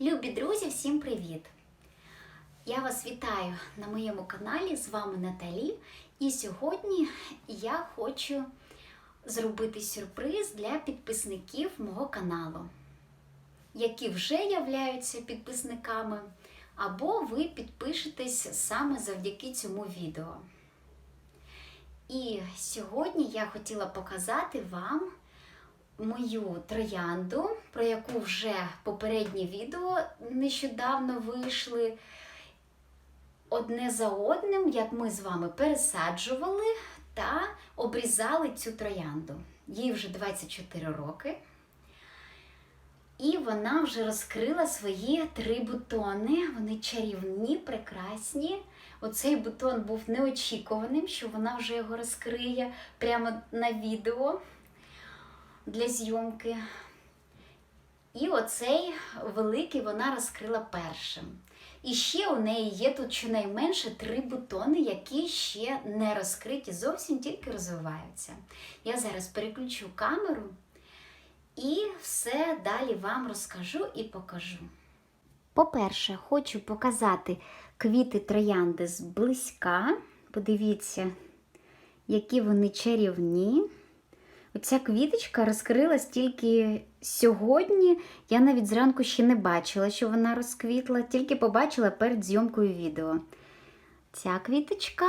Любі друзі, всім привіт! Я вас вітаю на моєму каналі. З вами Наталі. І сьогодні я хочу зробити сюрприз для підписників мого каналу, які вже являються підписниками, або ви підпишетесь саме завдяки цьому відео. І сьогодні я хотіла показати вам мою троянду, про яку вже попередні відео нещодавно вийшли одне за одним, як ми з вами пересаджували та обрізали цю троянду. Їй вже 24 роки. І вона вже розкрила свої три бутони. Вони чарівні, прекрасні. Оцей бутон був неочікуваним, що вона вже його розкриє прямо на відео для зйомки. І оцей великий вона розкрила першим. І ще у неї є тут щонайменше три бутони, які ще не розкриті, зовсім тільки розвиваються. Я зараз переключу камеру і все далі вам розкажу і покажу. По-перше, хочу показати квіти троянди зблизька. Подивіться, які вони чарівні. Оця квіточка розкрилась тільки сьогодні. Я навіть зранку ще не бачила, що вона розквітла, тільки побачила перед зйомкою відео. Ця квіточка.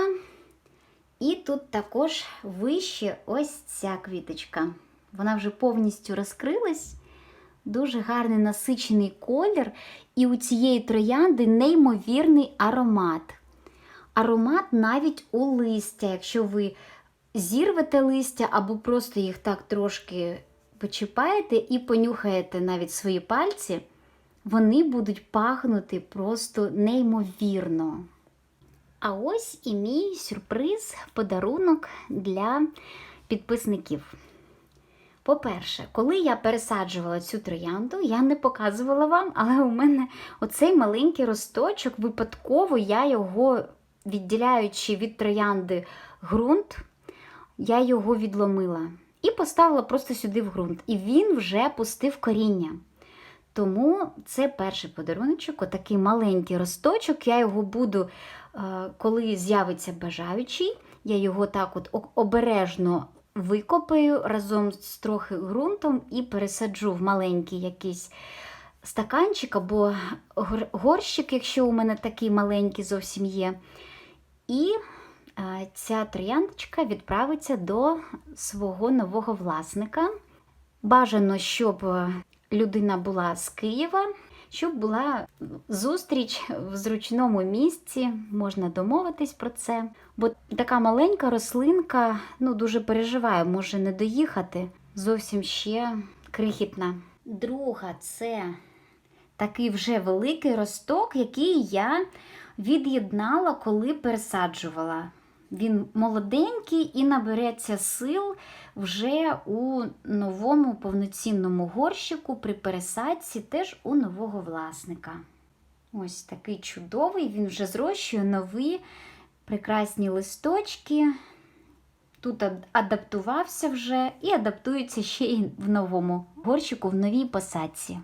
І тут також вище ось ця квіточка. Вона вже повністю розкрилась. Дуже гарний насичений колір, і у цієї троянди неймовірний аромат. Аромат навіть у листя, якщо ви зірвете листя або просто їх так трошки почіпаєте і понюхаєте навіть свої пальці, вони будуть пахнути просто неймовірно. А ось і мій сюрприз, подарунок для підписників. По-перше, коли я пересаджувала цю троянду, я не показувала вам, але у мене оцей маленький росточок, випадково я його, відділяючи від троянди ґрунт, я його відломила і поставила просто сюди в ґрунт. І він вже пустив коріння. Тому це перший подаруночок, отакий маленький росточок. Я його буду, е, коли з'явиться бажаючий, я його так от обережно викопаю разом з трохи ґрунтом і пересаджу в маленький якийсь стаканчик або горщик, якщо у мене такий маленький зовсім є. І ця трояндочка відправиться до свого нового власника. Бажано, щоб людина була з Києва, щоб була зустріч в зручному місці, можна домовитись про це. Бо така маленька рослинка ну, дуже переживає, може не доїхати. Зовсім ще крихітна. Друга це такий вже великий росток, який я від'єднала, коли пересаджувала. Він молоденький і набереться сил вже у новому повноцінному горщику при пересадці, теж у нового власника. Ось такий чудовий, він вже зрощує нові прекрасні листочки. Тут адаптувався вже і адаптується ще й в новому горщику, в новій посадці.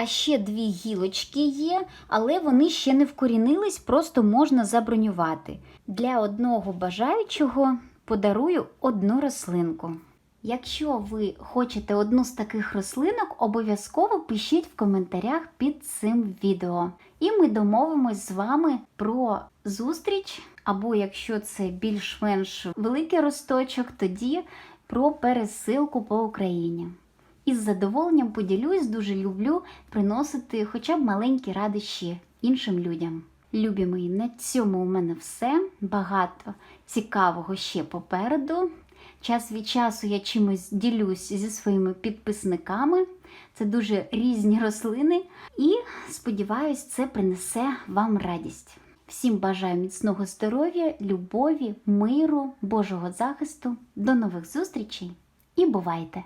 А ще дві гілочки є, але вони ще не вкорінились, просто можна забронювати. Для одного бажаючого подарую одну рослинку. Якщо ви хочете одну з таких рослинок, обов'язково пишіть в коментарях під цим відео. І ми домовимось з вами про зустріч, або якщо це більш-менш великий росточок, тоді про пересилку по Україні. Із задоволенням поділюсь, дуже люблю приносити хоча б маленькі радощі іншим людям. Любі мої, на цьому у мене все. Багато цікавого ще попереду. Час від часу я чимось ділюсь зі своїми підписниками. Це дуже різні рослини. І сподіваюсь, це принесе вам радість. Всім бажаю міцного здоров'я, любові, миру, Божого захисту. До нових зустрічей і бувайте!